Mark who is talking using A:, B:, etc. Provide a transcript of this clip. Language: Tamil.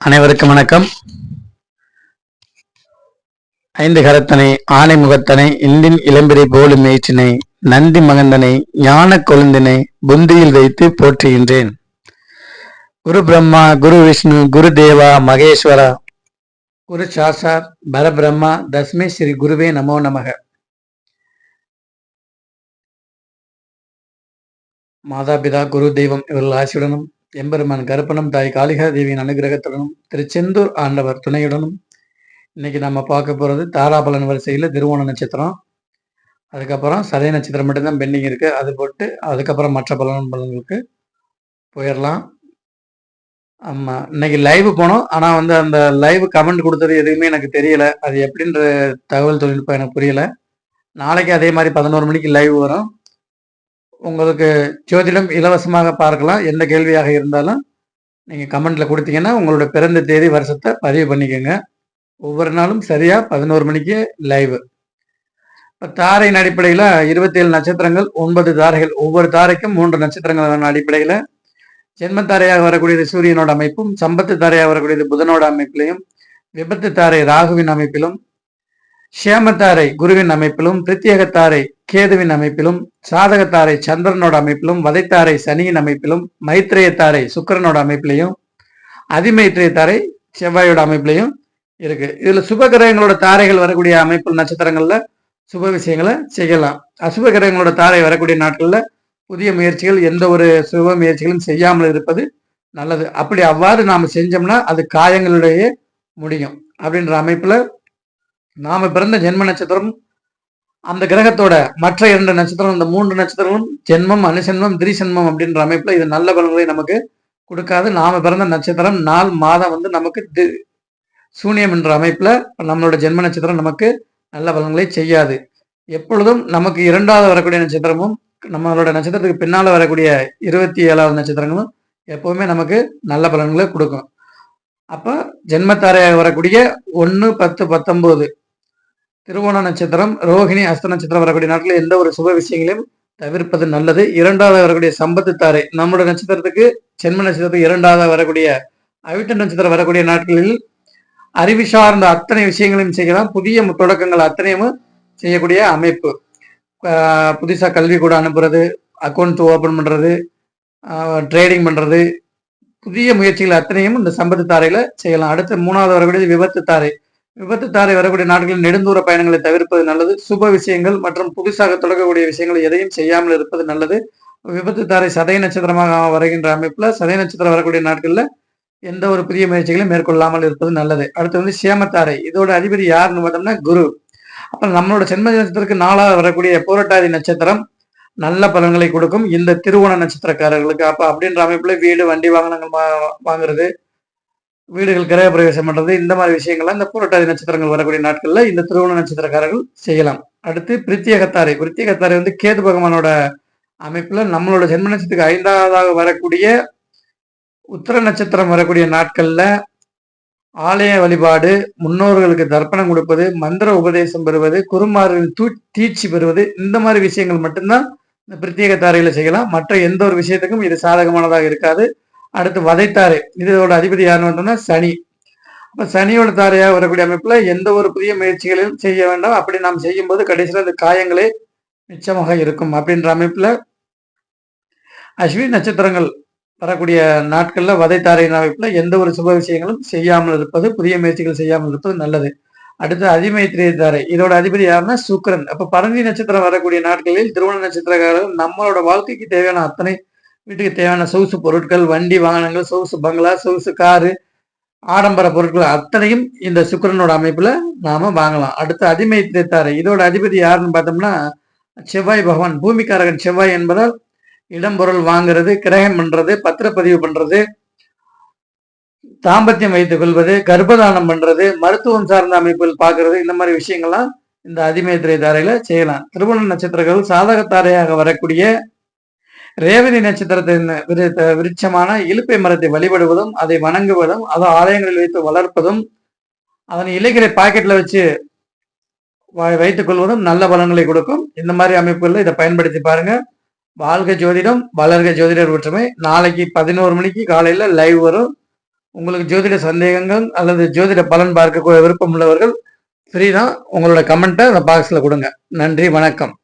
A: அனைவருக்கும் வணக்கம். ஐந்து கரத்தனை ஆனை முகத்தனை இந்தின் இளம்பிரை போலும் மேய்ச்சினை நந்தி மகந்தனை ஞான கொழுந்தினை புந்தியில் வைத்து போற்றுகின்றேன். குரு பிரம்மா குரு விஷ்ணு குரு தேவா மகேஸ்வரா குரு சாசார் பரபிரம்மா தஸ்மே ஸ்ரீ குருவே நமோ நமக. மாதாபிதா குரு தெய்வம் இவர்கள் ஆசியுடனும் எம்பெருமான் கருப்பனும் தாய் காளிகா தேவியின் அனுகிரகத்துடனும் திருச்செந்தூர் ஆண்டவர் துணையுடனும் இன்னைக்கு நம்ம பார்க்க போகிறது தாராபலன் வரிசையில் திருவோண நட்சத்திரம். அதுக்கப்புறம் சதய நட்சத்திரம் மட்டும்தான் பெண்டிங் இருக்குது அது போட்டு அதுக்கப்புறம் மற்ற பலன் பலன்களுக்கு போயிடலாம் ஆமாம் இன்னைக்கு லைவ் போனோம். ஆனால் வந்து அந்த லைவ் கமெண்ட் கொடுத்தது எதுவுமே எனக்கு தெரியலை. அது எப்படின்ற தகவல் தொழில்நுட்பம் எனக்கு புரியல. நாளைக்கு அதே மாதிரி பதினோரு மணிக்கு லைவ் வரும். உங்களுக்கு ஜோதிடம் இலவசமாக பார்க்கலாம். எந்த கேள்வியாக இருந்தாலும் நீங்கள் கமெண்ட்டில் கொடுத்தீங்கன்னா உங்களோட பிறந்த தேதி வருஷத்தை பதிவு பண்ணிக்கோங்க. ஒவ்வொரு நாளும் சரியாக பதினோரு மணிக்கு லைவ் இப்போ தாரையின் அடிப்படையில் இருபத்தேழு நட்சத்திரங்கள் ஒன்பது தாரைகள். ஒவ்வொரு தாரைக்கும் மூன்று நட்சத்திரங்கள் அடிப்படையில் ஜென்ம தாரையாக வரக்கூடியது சூரியனோட அமைப்பும் சம்பத்து தாரையாக வரக்கூடியது புதனோட அமைப்பிலையும் விபத்து தாரை ராகுவின் அமைப்பிலும் சேமத்தாரை குருவின் அமைப்பிலும் பிரத்யேகத்தாரை கேதுவின் அமைப்பிலும் சாதகத்தாரை சந்திரனோட அமைப்பிலும் வதைத்தாரை சனியின் அமைப்பிலும் மைத்ரேயத்தாரை சுக்கரனோட அமைப்பிலையும் அதிமைத்ரேயத்தாரை செவ்வாயோட அமைப்பிலையும் இருக்கு. இதுல சுப கிரகங்களோட தாரைகள் வரக்கூடிய அமைப்பு நட்சத்திரங்கள்ல சுப விஷயங்களை செய்யலாம். அசுப கிரகங்களோட தாரை வரக்கூடிய நாட்கள்ல புதிய முயற்சிகள் எந்த ஒரு சுப முயற்சிகளும் செய்யாமல் இருப்பது நல்லது. அப்படி அவ்வாறு நாம் செஞ்சோம்னா அது காயங்களுடைய முடியும் அப்படின்ற அமைப்புல நாம பிறந்த ஜென்ம நட்சத்திரம் அந்த கிரகத்தோட மற்ற இரண்டு நட்சத்திரம் இந்த மூன்று நட்சத்திரங்களும் ஜென்மம் அனுசென்மம் திரிசென்மம் அப்படின்ற அமைப்புல இது நல்ல பலன்களை நமக்கு கொடுக்காது. நாம பிறந்த நட்சத்திரம் நாள் மாதம் வந்து நமக்கு சூனியம் என்ற அமைப்புல நம்மளோட ஜென்ம நட்சத்திரம் நமக்கு நல்ல பலன்களை செய்யாது. எப்பொழுதும் நமக்கு இரண்டாவது வரக்கூடிய நட்சத்திரமும் நம்மளோட நட்சத்திரத்துக்கு பின்னால வரக்கூடிய இருபத்தி ஏழாவது நட்சத்திரங்களும் எப்பவுமே நமக்கு நல்ல பலன்களை கொடுக்கும். அப்போ ஜென்மத்தாரையாக வரக்கூடிய ஒன்று பத்து பத்தொன்பது திருவோண நட்சத்திரம் ரோஹிணி அஸ்த நட்சத்திரம் வரக்கூடிய நாட்களில் எந்த ஒரு சுப விஷயங்களையும் தவிர்ப்பது நல்லது. இரண்டாவது வரக்கூடிய சம்பத்து தாரை. நம்முடைய நட்சத்திரத்துக்கு சென்ம நட்சத்திரத்துக்கு இரண்டாவது வரக்கூடிய அவிட்ட நட்சத்திரம் வரக்கூடிய நாட்களில் அறிவு சார்ந்த அத்தனை விஷயங்களையும் செய்யலாம். புதிய தொடக்கங்கள் அத்தனையும் செய்யக்கூடிய அமைப்பு. புதுசாக கல்வி கூட அனுப்புறது அக்கௌண்ட் ஓப்பன் பண்ணுறது ட்ரேடிங் பண்ணுறது புதிய முயற்சிகள் அத்தனையும் இந்த சம்பத்து தாரையில் செய்யலாம். அடுத்து மூணாவது வரக்கூடிய விபத்து தாரை. விபத்து தாரை வரக்கூடிய நாடுகளில் நெடுந்தூர பயணங்களை தவிர்ப்பது நல்லது. சுப விஷயங்கள் மற்றும் புதுசாக தொடங்கக்கூடிய விஷயங்கள் எதையும் செய்யாமல் இருப்பது நல்லது. விபத்து தாரை சதய நட்சத்திரமாக வருகின்ற அமைப்பில் சதய நட்சத்திரம் வரக்கூடிய நாட்களில் எந்த ஒரு புதிய முயற்சிகளையும் மேற்கொள்ளாமல் இருப்பது நல்லது. அடுத்து வந்து சேமத்தாரை. இதோட அதிபதி யாருன்னு பார்த்தோம்னா குரு. அப்ப நம்மளோட சென்ம நட்சத்திரத்துக்கு நாளாக வரக்கூடிய போராட்டாதி நட்சத்திரம் நல்ல பலன்களை கொடுக்கும். இந்த திருவோண நட்சத்திரக்காரர்களுக்கு அப்ப அப்படின்ற அமைப்புல வீடு வண்டி வாகனங்கள் வாங்குறது வீடுகள் கிரக பிரவேசம் பண்றது இந்த மாதிரி விஷயங்கள்லாம் இந்த பூரட்டாதி நட்சத்திரங்கள் வரக்கூடிய நாட்கள்ல இந்த திருவண்ண நட்சத்திரக்காரர்கள் செய்யலாம். அடுத்து பிரித்தியகத்தாரை பிரித்தியகத்தாரை வந்து கேது பகவானோட அமைப்புல நம்மளோட ஜென்ம நட்சத்திரத்துக்கு ஐந்தாவதாக வரக்கூடிய உத்தர நட்சத்திரம் வரக்கூடிய நாட்கள்ல ஆலய வழிபாடு முன்னோர்களுக்கு தர்ப்பணம் கொடுப்பது மந்திர உபதேசம் பெறுவது குருமாரின் தூ தீட்சி பெறுவது இந்த மாதிரி விஷயங்கள் மட்டும்தான் இந்த பிரத்யேக தாரையில செய்யலாம். மற்ற எந்த ஒரு விஷயத்துக்கும் இது சாதகமானதாக இருக்காது. அடுத்து வதைத்தாரை. இதோட அதிபதி யாருன்னு வந்தோம்னா சனி. அப்ப சனியோட தாரையாக வரக்கூடிய அமைப்புல எந்த ஒரு புதிய முயற்சிகளையும் செய்ய வேண்டாம். அப்படி நாம் செய்யும் போது கடைசியில் அந்த காயங்களே மிச்சமாக இருக்கும் அப்படின்ற அமைப்புல அஸ்வின் நட்சத்திரங்கள் வரக்கூடிய நாட்கள்ல வதைத்தாரையின் அமைப்புல எந்த ஒரு சுப விஷயங்களும் செய்யாமல் இருப்பது புதிய முயற்சிகள் செய்யாமல் இருப்பது நல்லது. அடுத்து அதிமைத்திரிய தாரை. இதோட அதிபதி யாருன்னா சுக்கரன். அப்ப பரந்தி நட்சத்திரம் வரக்கூடிய நாட்களில் திருவண நட்சத்திரக்காரர்கள் நம்மளோட வாழ்க்கைக்கு தேவையான அத்தனை வீட்டுக்கு தேவையான சொகுசு பொருட்கள் வண்டி வாகனங்கள் சொகுசு பங்களா சொகுசு காரு ஆடம்பர பொருட்கள் அத்தனையும் இந்த சுக்கரனோட அமைப்புல நாம வாங்கலாம். அடுத்து அதிமை தாரை இதோட அதிபதி யாருன்னு பார்த்தோம்னா செவ்வாய் பகவான். பூமிக்காரகன் செவ்வாய் என்பதால் இடம் பொருள் வாங்குறது கிரகம் பண்றது பத்திரப்பதிவு பண்றது தாம்பத்தியம் வைத்துக் கொள்வது கர்ப்பதானம் பண்றது மருத்துவம் சார்ந்த அமைப்பில் பார்க்கறது இந்த மாதிரி விஷயங்கள்லாம் இந்த அதிமேத்திரை தாரையில செய்யலாம். திருவண்ண நட்சத்திரங்கள் சாதகத்தாரையாக வரக்கூடிய ரேவதி நட்சத்திரத்தின் விருட்சமான இலுப்பை மரத்தை வழிபடுவதும் அதை வணங்குவதும் அதை ஆலயங்களில் வைத்து வளர்ப்பதும் அதன் இலைகளை பாக்கெட்ல வச்சு வைத்துக் கொள்வதும் நல்ல பலன்களை கொடுக்கும். இந்த மாதிரி அமைப்புகளில் இதை பயன்படுத்தி பாருங்க. வாழ்க ஜோதிடம் வளர்க ஜோதிடர் ஒற்றுமை. நாளைக்கு பதினோரு மணிக்கு காலையில் லைவ் வரும். உங்களுக்கு ஜோதிட சந்தேகங்கள் அல்லது ஜோதிட பலன் பார்க்க விருப்பம் உள்ளவர்கள் ஃப்ரீ தான். உங்களோட கமெண்ட்டை அந்த பாக்ஸில் கொடுங்க. நன்றி வணக்கம்.